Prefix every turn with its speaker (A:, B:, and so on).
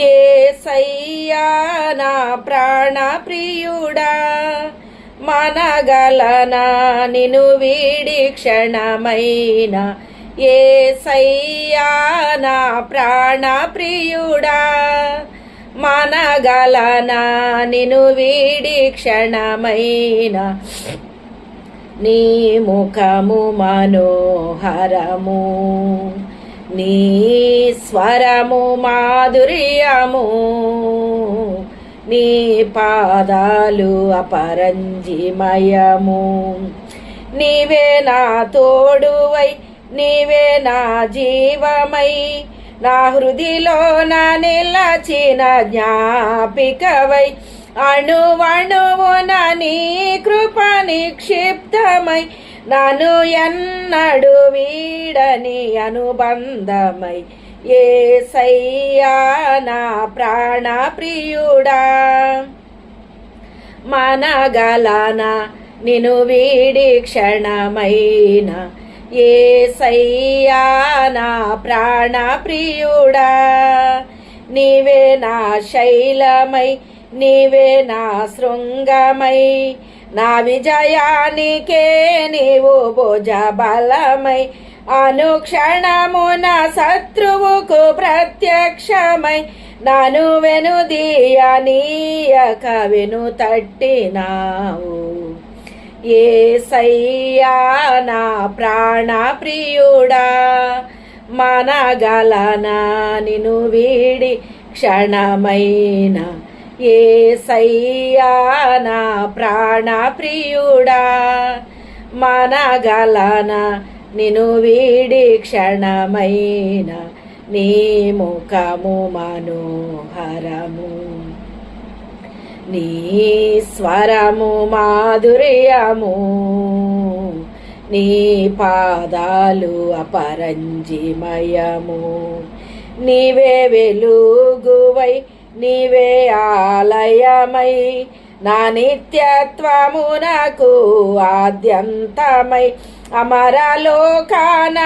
A: ఏ సయ్యా నా ప్రాణ ప్రియుడా మనగలనా నిను వీడి క్షణమైన? ఏ సయ్యా నా ప్రాణ ప్రియుడా మనగలనా నిను వీడి క్షణమైన? నీ ముఖము మనోహరము. నీ స్వరము మాధుర్యము నీ పాదాలు అపరంజిమయము. నీవే నా తోడువై నీవే నా జీవమై నా హృదిలో నా నిలచిన జ్ఞాపికవై అణువణువున నీ కృప నిక్షిప్తమై నను ఎన్నడు వీడని అనుబంధమై ఏ సయ్యా నా ప్రాణ ప్రియుడా మనగలన నిను వీడి క్షణమైన ఏ సయ్యా నా ప్రాణ ప్రియుడా నీవే నా శైలమై నీవే నా శృంగమై నా విజయానికే నీవు భుజ బలమై అనుక్షణమున శత్రువుకు ప్రత్యక్షమై నను వెనుదీయనీయక వెను తట్టినావు. ఏ సయ్యా నా ప్రాణ ప్రియుడా మనగలనా నిను వీడి క్షణమైన ఏ సయ్యా నా ప్రాణ ప్రియుడా? మనగలనా నిను వీడి క్షణమైన నీ ముఖము మనోహరము. నీ స్వరము మాధుర్యము. నీ పాదాలు అపరంజిమయము. నీవే వెలుగువై నీవే ఆలయమై నా నిత్యత్వమునకు ఆద్యంతమై. అమరలోకాన